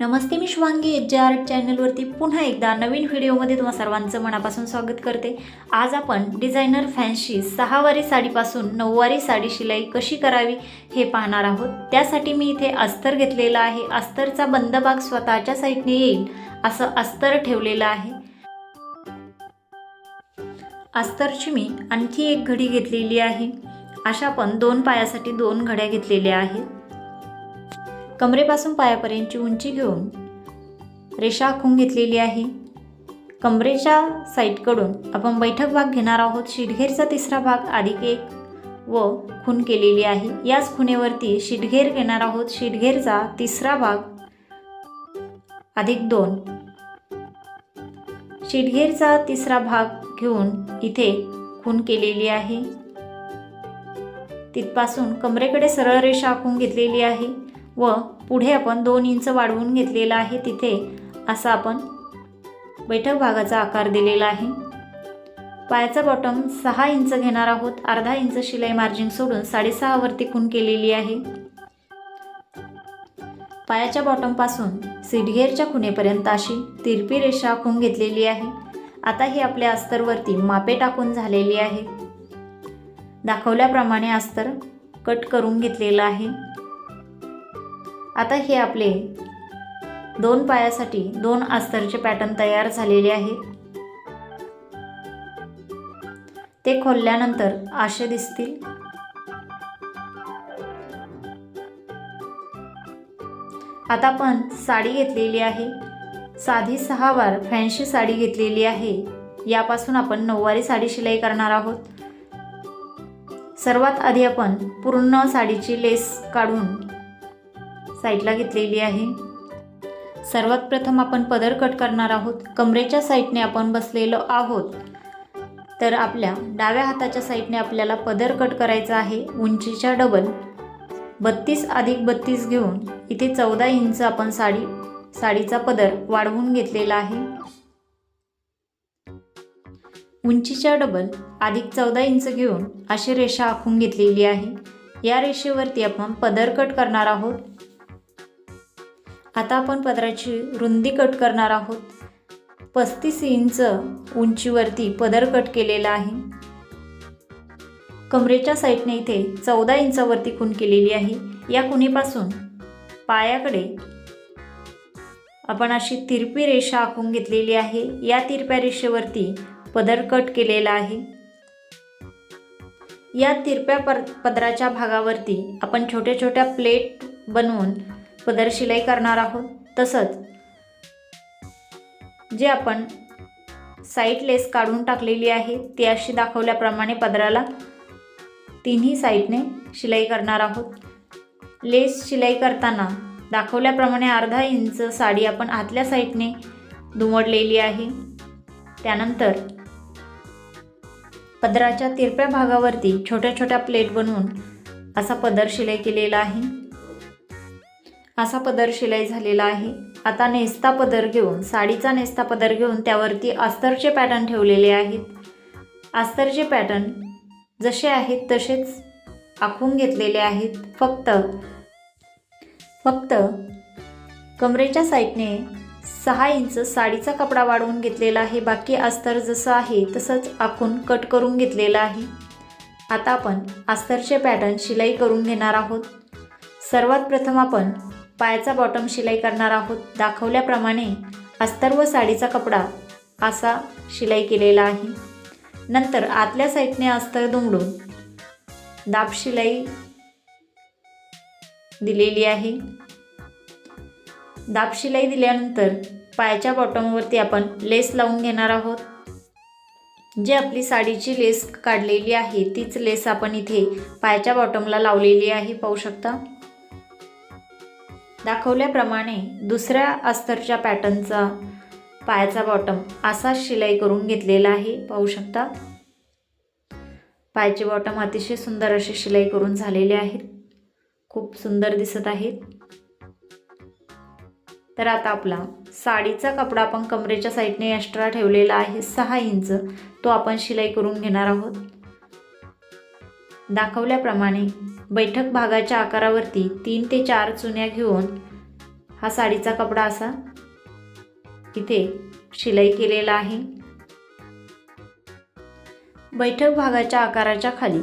नमस्ते मी श्वांगी H J R चॅनलवरती पुन्हा एकदा नवीन व्हिडिओमध्ये तुम्हा सर्वांचं मनापासून स्वागत करते. आज आपण डिझायनर फॅन्सची सहावारी साडीपासून नऊवारी साडी शिलाई कशी करावी हे पाहणार आहोत. त्यासाठी मी इथे अस्तर घेतलेला आहे. अस्तरचा बंद भाग स्वतःच्या साईडने येईल असं अस्तर ठेवलेलं आहे. अस्तरची मी आणखी एक घडी घेतलेली आहे. अशा पण दोन पायासाठी दोन घड्या घेतलेल्या आहेत. कमरेपासून पायापर्यंतची उंची घेऊन रेषा आखून घेतलेली आहे. कमरेच्या साईडकडून आपण बैठक भाग घेणार आहोत. शिडघेरचा तिसरा भाग अधिक एक व खून केलेली आहे. याच खुणेवरती शिडघेर घेणार आहोत. शिडघेरचा तिसरा भाग अधिक दोन. शिडघेरचा तिसरा भाग घेऊन इथे खून केलेली आहे. तिथपासून कमरेकडे सरळ रेषा आखून घेतलेली आहे. व पुढे आपण दोन इंच वाढवून घेतलेला आहे तिथे असा आपण बैठक भागाचा आकार दिलेला आहे. पायाचा बॉटम सहा इंच घेणार आहोत. अर्धा इंच शिलाई मार्जिन सोडून साडेसहावरती खून केलेली आहे. पायाच्या बॉटमपासून सीडघेरच्या खुणेपर्यंत अशी तिरपी रेषा आखून घेतलेली आहे. आता ही आपल्या अस्तरवरती मापे टाकून झालेली आहे. दाखवल्याप्रमाणे अस्तर कट करून घेतलेलं आहे. आता हे आपले दोन पायासाठी दोन अस्तरचे पॅटर्न तयार झालेले आहे ते खोलल्यानंतर आशे दिसतील. आता आपण साडी घेतलेली आहे. साधी सहा वार फॅन्सी साडी घेतलेली आहे. यापासून आपण नऊवारी साडी शिलाई करणार आहोत. सर्वात आधी आपण पूर्ण साडीची लेस काढून साईडला घेतलेली आहे. सर्वात प्रथम आपण पदर कट करणार आहोत. कमरेच्या साईडने आपण बसलेलो आहोत. तर आपल्या डाव्या हाताच्या साईडने आपल्याला पदर कट करायचा आहे. उंचीच्या डबल. बत्तीस अधिक बत्तीस घेऊन इथे चौदा इंच आपण साडी साडीचा पदर वाढवून घेतलेला आहे. उंचीच्या डबल अधिक चौदा इंच घेऊन अशी रेषा आखून घेतलेली आहे. या रेषेवरती आपण पदर कट करणार आहोत. आता आपण पदराची रुंदी कट करणार आहोत. पस्तीस इंच उंचीवरती पदर कट केलेला आहे. कमरेच्या साईडने इथे चौदा इंचावरती खून केलेली आहे. या खुणीपासून पायाकडे आपण अशी तिरपी रेषा आखून घेतलेली आहे. या तिरप्या रेषेवरती पदर कट केलेला आहे. या तिरप्या पर पदराच्या भागावरती आपण छोट्या छोट्या प्लेट बनवून पदर शिलाई करणार आहोत. तसंच जे आपण साईड लेस काढून टाकलेली आहे ती अशी दाखवल्याप्रमाणे पदराला तिन्ही साईडने शिलाई करणार आहोत. लेस शिलाई करताना दाखवल्याप्रमाणे अर्धा इंच साडी आपण आतल्या साईडने दुमडलेली आहे. त्यानंतर पदराच्या तिरप्या भागावरती छोट्या छोट्या प्लेट बनवून असा पदर शिलाई केलेला आहे. असा पदर शिलाई झालेला आहे. आता नेस्ता पदर घेऊन साडीचा नेस्ता पदर घेऊन त्यावरती अस्तरचे पॅटर्न ठेवलेले आहेत. अस्तरचे पॅटर्न जसे आहेत तसेच आखून घेतलेले आहेत. फक्त फक्त कमरेच्या साईडने सहा इंच साडीचा कपडा वाढवून घेतलेला आहे. बाकी अस्तर जसं आहे तसंच आखून कट करून घेतलेलं आहे. आता आपण अस्तरचे पॅटर्न शिलाई करून घेणार आहोत. सर्वात प्रथम आपण पायाचा बॉटम शिलाई करणार आहोत. दाखवल्याप्रमाणे अस्तर व साडीचा कपडा असा शिलाई केलेला आहे. नंतर आतल्या साईडने अस्तर दुमडून दाब शिलाई दिलेली आहे. दाब शिलाई दिल्यानंतर पायाच्या बॉटमवरती आपण लेस लावून घेणार आहोत. जी आपली साडीची लेस काढलेली आहे तीच लेस आपण इथे पायाच्या बॉटमला लावलेली आहे. पाहू शकता? दाखवल्याप्रमाणे दुसऱ्या अस्तरच्या पॅटर्नचा पायाचा बॉटम असा शिलाई करून घेतलेला आहे. पाहू शकता? पायाचे बॉटम अतिशय सुंदर असे शिलाई करून झालेले आहेत. खूप सुंदर दिसत आहेत. तर आता आपला साडीचा कपडा आपण कमरेच्या साईडने एक्स्ट्रा ठेवलेला आहे. सहा इंच तो आपण शिलाई करून घेणार आहोत. दाखवल्याप्रमाणे बैठक भागाच्या आकारावरती तीन ते चार चुन्या घेऊन हा साडीचा कपडा असा इथे शिलाई केलेला आहे. बैठक भागाच्या आकाराच्या खाली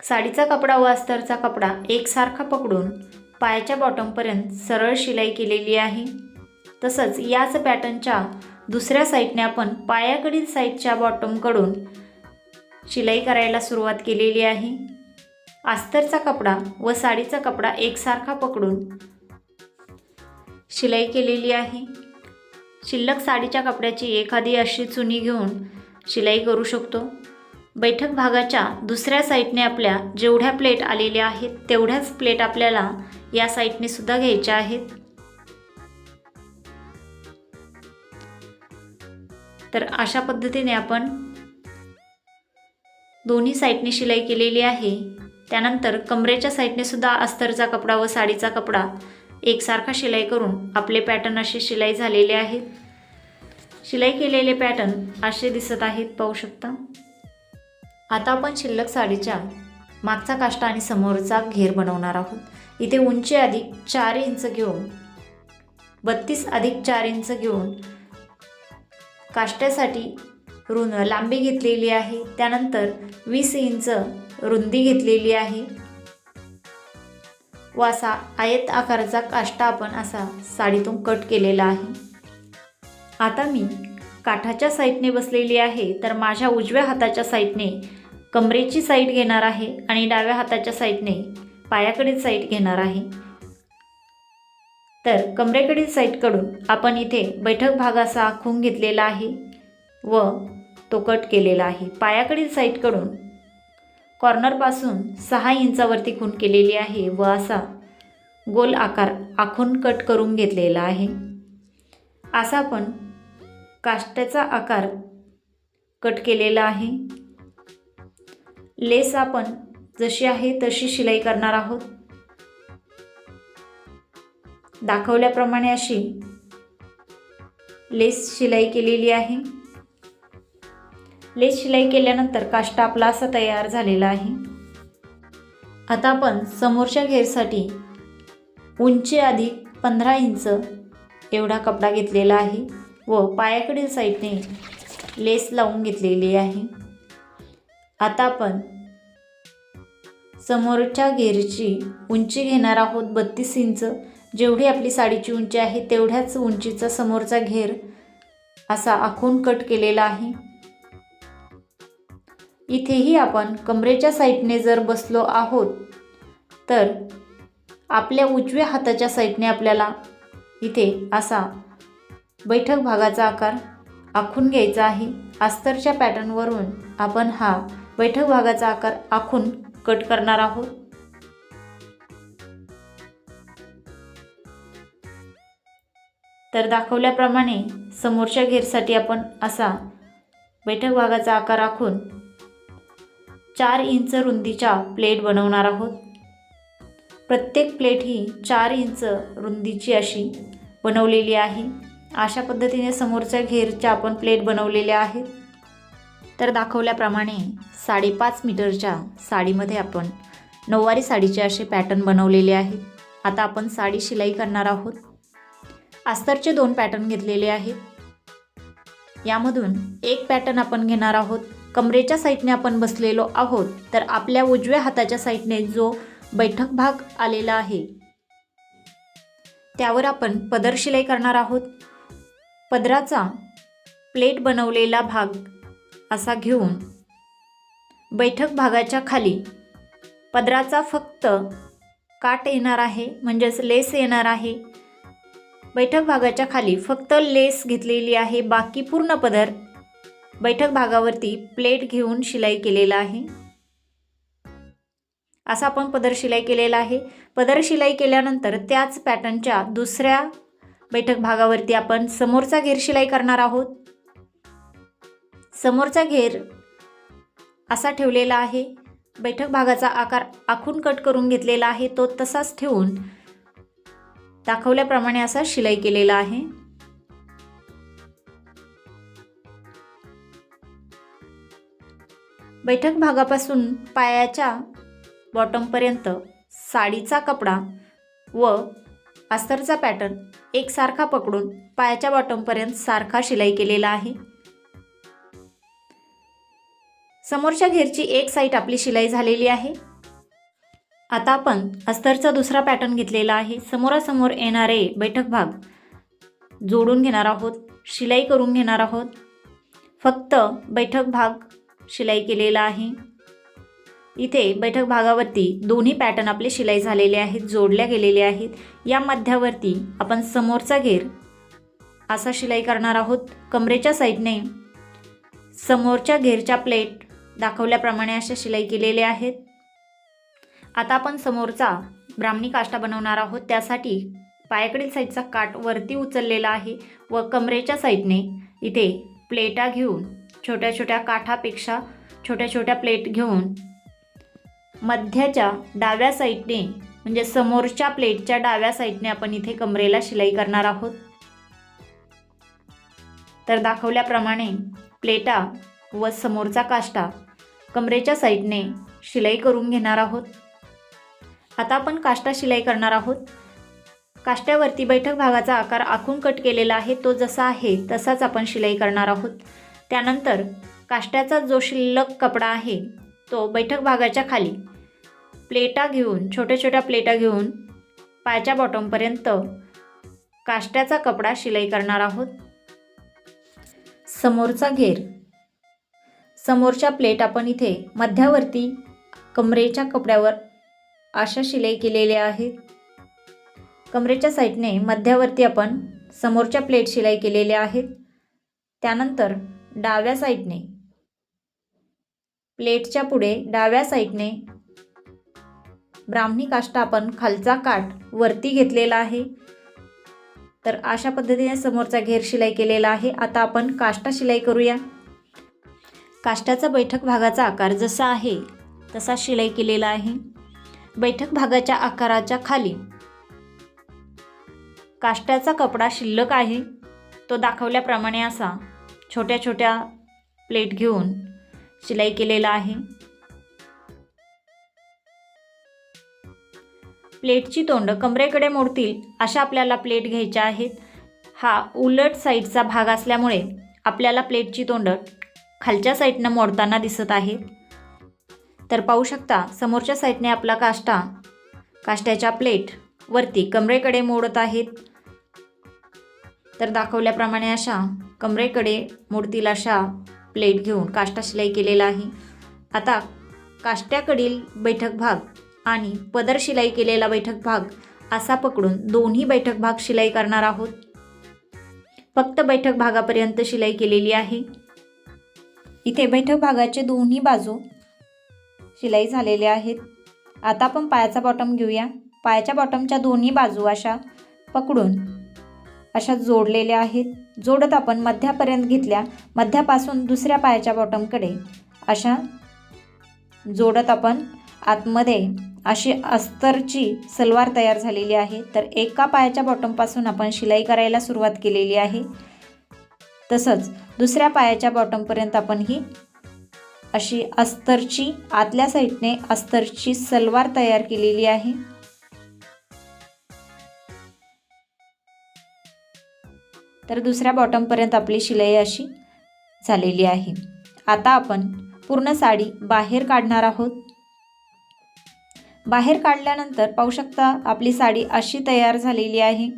साडीचा कपडा व अस्तरचा कपडा एकसारखा पकडून पायाच्या बॉटमपर्यंत सरळ शिलाई केलेली आहे. तसंच याच पॅटर्नच्या दुसऱ्या साईडने आपण पायाकडील साईडच्या बॉटमकडून शिलाई करायला सुरुवात केलेली आहे. अस्तरचा कपडा व साडीचा कपडा एकसारखा पकडून शिलाई केलेली आहे. शिल्लक साडीच्या कपड्याची एखादी अशी चुनी घेऊन शिलाई करू शकतो. बैठक भागाच्या दुसऱ्या साईडने आपल्या जेवढ्या प्लेट आलेल्या आहेत तेवढ्याच प्लेट आपल्याला या साईडने सुद्धा घ्यायच्या आहेत. तर अशा पद्धतीने आपण दोन्ही साईडने शिलाई केलेली आहे. त्यानंतर कमरेच्या साईडने सुद्धा अस्तरचा कपडा व साडीचा कपडा एकसारखा शिलाई करून आपले पॅटर्न असे शिलाई झालेले आहेत. शिलाई केलेले पॅटर्न असे दिसत आहेत पाहू शकता. आता आपण शिल्लक साडीच्या मागचा काष्टा आणि समोरचा घेर बनवणार आहोत. इथे उंची अधिक चार इंच घेऊन बत्तीस अधिक चार इंच घेऊन काष्ट्यासाठी रुंद लांबी घेतलेली आहे. त्यानंतर वीस इंच रुंदी घेतलेली आहे. व असा आयत आकाराचा काष्टा आपण असा साडीतून कट केलेला आहे. आता मी काठाच्या साईडने बसलेली आहे. तर माझ्या उजव्या हाताच्या साईडने कमरेची साईड घेणार आहे आणि डाव्या हाताच्या साईडने पायाकडील साईड घेणार आहे. तर कमरेकडील साईडकडून आपण इथे बैठक भाग असा आखून घेतलेला आहे. व तो कट केलेला आहे. पायाकडील साईडकडून कॉर्नरपासून सहा इंचावरती खून केलेली आहे व असा गोल आकार आखून कट करून घेतलेला आहे. असा आपण काष्ट्याचा आकार कट केलेला आहे. लेस आपण जशी आहे तशी शिलाई करणार आहोत. दाखवल्याप्रमाणे अशी लेस शिलाई केलेली आहे. लेस शिलाई केल्यानंतर काष्टा आपला असा तयार झालेला आहे. आता आपण समोरच्या घेरसाठी उंची अधिक पंधरा इंच एवढा कपडा घेतलेला आहे व पायाकडील साईडने लेस लावून घेतलेली आहे. आता आपण समोरच्या घेरची उंची घेणार आहोत बत्तीस इंच. जेवढी आपली साडीची उंची आहे तेवढ्याच उंचीचा समोरचा घेर असा आखून कट केलेला आहे. इथेही आपण कमरेच्या साईडने जर बसलो आहोत तर आपल्या उजव्या हाताच्या साईडने आपल्याला इथे असा बैठक भागाचा आकार आखून घ्यायचा आहे. अस्तरच्या पॅटर्नवरून आपण हा बैठक भागाचा आकार आखून कट करणार आहोत. तर दाखवल्याप्रमाणे समोरच्या घेरसाठी आपण असा बैठक भागाचा आकार आखून चार इंच रुंदीच्या प्लेट बनवणार आहोत. प्रत्येक प्लेट ही चार इंच रुंदीची अशी बनवलेली आहे. अशा पद्धतीने समोरच्या घेरच्या आपण प्लेट बनवलेल्या आहेत. तर दाखवल्याप्रमाणे साडेपाच मीटरच्या साडीमध्ये आपण नऊवारी साडीचे असे पॅटर्न बनवलेले आहेत आता आपण साडी शिलाई करणार आहोत. अस्तरचे दोन पॅटर्न घेतलेले आहेत. यामधून एक पॅटर्न आपण घेणार आहोत. कमरेच्या साईडने आपण बसलेलो आहोत तर आपल्या उजव्या हाताच्या साईडने जो बैठक भाग आलेला आहे त्यावर आपण पदर शिलाई करणार आहोत. पदराचा प्लेट बनवलेला भाग असा घेऊन बैठक भागाच्या खाली पदराचा फक्त काट येणार आहे म्हणजेच लेस येणार आहे. बैठक भागाच्या खाली फक्त लेस घेतलेली आहे बाकी पूर्ण पदर बैठक भागावरती प्लेट घेऊन शिलाई केलेला आहे. असा आपण पदर शिलाई केलेला आहे. पदर शिलाई केल्यानंतर त्याच पॅटर्नच्या दुसऱ्या बैठक भागावरती आपण समोरचा घेर शिलाई करणार आहोत. समोरचा घेर असा ठेवलेला आहे. बैठक भागाचा आकार आखून कट करून घेतलेला आहे. तो तसाच ठेवून दाखवल्याप्रमाणे असा शिलाई केलेला आहे. बैठक भागापासून पायाच्या बॉटमपर्यंत साडीचा कपडा व अस्तरचा पॅटर्न एकसारखा पकडून पायाच्या बॉटमपर्यंत सारखा शिलाई केलेला आहे. समोरच्या घेरची एक साईड आपली शिलाई झालेली आहे. आता आपण अस्तरचा दुसरा पॅटर्न घेतलेला आहे. समोरासमोर येणारे बैठक भाग जोडून घेणार आहोत शिलाई करून घेणार आहोत. फक्त बैठक भाग शिलाई केलेला आहे. इथे बैठक भागावरती दोन्ही पॅटर्न आपले शिलाई झालेले आहेत जोडल्या गेलेले आहेत. या मध्यावरती आपण समोरचा घेर असा शिलाई करणार आहोत. कमरेच्या साईडने समोरच्या घेरच्या प्लेट दाखवल्याप्रमाणे अशा शिलाई केलेल्या आहेत. आता आपण समोरचा ब्राह्मणी काष्टा बनवणार आहोत. त्यासाठी पायाकडील साईडचा काठ वरती उचललेला आहे व कमरेच्या साईडने इथे प्लेटा घेऊन छोट्या छोट्या काठापेक्षा छोट्या छोट्या प्लेट घेऊन मध्याच्या डाव्या साईडने म्हणजे समोरच्या प्लेटच्या डाव्या साईडने आपण इथे कमरेला शिलाई करणार आहोत. तर दाखवल्याप्रमाणे प्लेटा व समोरचा काष्टा कमरेच्या साईडने शिलाई करून घेणार आहोत. आता आपण काष्टा शिलाई करणार आहोत. काष्ट्यावरती बैठक भागाचा आकार आखून कट केलेला आहे. तो जसा आहे तसाच आपण शिलाई करणार आहोत. त्यानंतर काष्ट्याचा जो शिल्लक कपडा आहे तो बैठक भागाच्या खाली. प्लेटा घेऊन छोट्या छोट्या प्लेटा घेऊन पायाच्या बॉटमपर्यंत काष्ट्याचा कपडा शिलाई करणार आहोत. समोरचा घेर. समोरच्या प्लेट आपण इथे मध्यावरती कमरेच्या कपड्यावर अशा शिलाई केलेल्या आहेत. कमरेच्या साईडने मध्यावरती आपण समोरच्या प्लेट शिलाई केलेल्या आहेत. त्यानंतर डाव्या साईडने. प्लेटच्या पुढे डाव्या साईडने. ब्राह्मणी काष्टा आपण खालचा काठ वरती घेतलेला आहे. तर अशा पद्धतीने समोरचा घेर शिलाई केलेला आहे. आता आपण काष्टा शिलाई करूया. काष्टाचा बैठक भागाचा आकार जसा आहे तसा शिलाई केलेला आहे. बैठक भागाच्या आकाराच्या खाली. काष्ट्याचा कपडा शिल्लक आहे. तो दाखवल्याप्रमाणे असा. छोट्या छोट्या प्लेट घेऊन शिलाई केलेला आहे. प्लेटची तोंड कमरेकडे मोडतील अशा आपल्याला प्लेट घ्यायच्या आहेत. हा उलट साईडचा भाग असल्यामुळे आपल्याला प्लेटची तोंड खालच्या साईडनं मोडताना दिसत आहे. तर पाहू शकता समोरच्या साईडने आपला काष्टा काष्ट्याच्या प्लेट वरती कमरेकडे मोडत आहेत. तर दाखवल्याप्रमाणे अशा कमरेकडे मूर्तीला अशा प्लेट घेऊन काष्टा शिलाई केलेला आहे. आता काष्ट्याकडील बैठक भाग आणि पदर शिलाई केलेला बैठक भाग असा पकडून दोन्ही बैठक भाग शिलाई करणार आहोत. फक्त बैठक भागापर्यंत शिलाई केलेली आहे. इथे बैठक भागाचे दोन्ही बाजू शिलाई झालेले आहेत. आता आपण पायाचा बॉटम घेऊया. पायाच्या बॉटमच्या दोन्ही बाजू अशा पकडून अशा जोडलेल्या आहेत. जोडत आपण मध्यापर्यंत घेतल्या मध्यापासून दुसऱ्या पायाच्या बॉटमकडे अशा जोडत आपण आतमध्ये अशी अस्तरची सलवार तयार झालेली आहे. तर एका पायाच्या बॉटमपासून आपण शिलाई करायला सुरुवात केलेली आहे. तसंच दुसऱ्या पायाच्या बॉटमपर्यंत आपण ही अशी अस्तरची आतल्या साईडने अस्तरची सलवार तयार केलेली आहे. तर दुसऱ्या बॉटमपर्यंत आपली शिलाई अशी झालेली आहे. आता आपण पूर्ण साडी बाहेर काढणार आहोत. बाहेर काढल्यानंतर पाहू शकता आपली साडी अशी तयार झालेली आहे.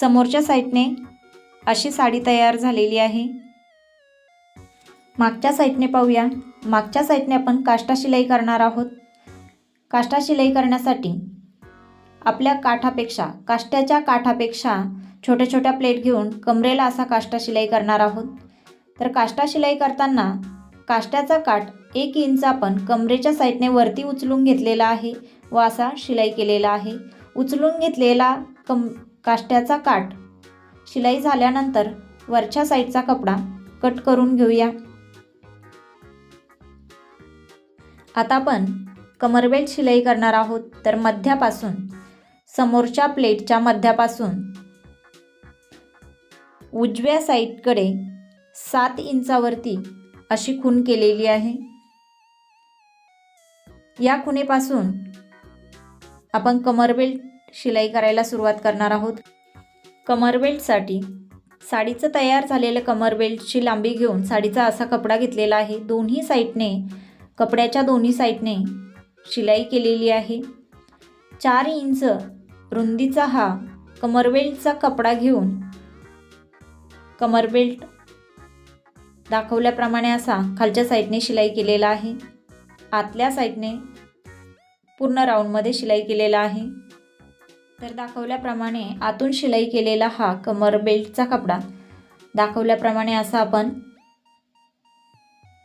समोरच्या साईडने अशी साडी तयार झालेली आहे. मागच्या साईडने पाहूया. मागच्या साईडने आपण काष्टा शिलाई करणार आहोत. काष्टा शिलाई करण्यासाठी आपल्या काठापेक्षा काष्ट्याच्या काठापेक्षा छोट्या छोट्या प्लेट घेऊन कमरेला असा काष्टा शिलाई करणार आहोत. तर काष्टा शिलाई करताना काष्टाचा काठ एक इंच आपण कमरेच्या साईडने वरती उचलून घेतलेला आहे. व असा शिलाई केलेला आहे. उचलून घेतलेला कम काष्ट्याचा काठ शिलाई झाल्यानंतर वरच्या साईडचा कपडा कट करून घेऊया. आता आपण कमरबेल्ट शिलाई करणार आहोत. तर मध्यापासून समोरच्या प्लेटच्या मध्यापासून उजव्या साईडकडे सात इंचावरती अशी खून केलेली आहे. या खुणेपासून आपण कमरबेल्ट शिलाई करायला सुरुवात करणार आहोत. कमरबेल्टसाठी साडीचं तयार झालेलं कमर बेल्टची लांबी घेऊन साडीचा असा कपडा घेतलेला आहे. दोन्ही साईडने कपड्याच्या दोन्ही साईडने शिलाई केलेली आहे. चार इंच रुंदीचा हा कमरबेल्टचा कपडा घेऊन कमर बेल्ट दाखवल्याप्रमाणे असा खालच्या साईडने शिलाई केलेला आहे. आतल्या साईडने पूर्ण राऊंडमध्ये शिलाई केलेला आहे. तर दाखवल्याप्रमाणे आतून शिलाई केलेला हा कमर बेल्टचा कपडा. दाखवल्याप्रमाणे असा आपण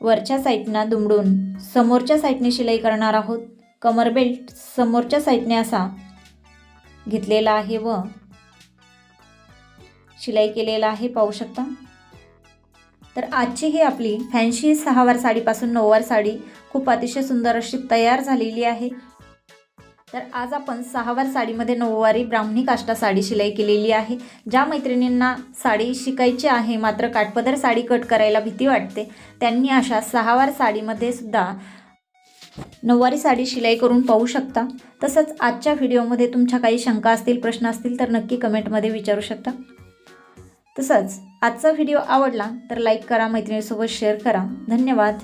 वरच्या साईडनं दुमडून समोरच्या साईडने शिलाई करणार आहोत. कमर बेल्ट समोरच्या साईडने असा घेतलेला आहे व शिलाई केलेला आहे पाहू शकता. तर आजची ही आपली फॅन्शी सहावार साडीपासून नऊवार साडी खूप अतिशय सुंदर अशी तयार झालेली आहे. तर आज आपण सहावार साडीमध्ये नऊवारी ब्राह्मणी काष्टा साडी शिलाई केलेली आहे. ज्या मैत्रिणींना साडी शिकायची आहे मात्र काठपदर साडी कट करायला भीती वाटते त्यांनी अशा सहावार साडीमध्ये सुद्धा नऊवारी साडी शिलाई करून पाहू शकता. तसंच आजच्या व्हिडिओमध्ये तुमच्या काही शंका असतील प्रश्न असतील तर नक्की कमेंटमध्ये विचारू शकता. तसंच आजचा व्हिडिओ आवडला तर लाईक करा मैत्रिणीसोबत शेअर करा. धन्यवाद.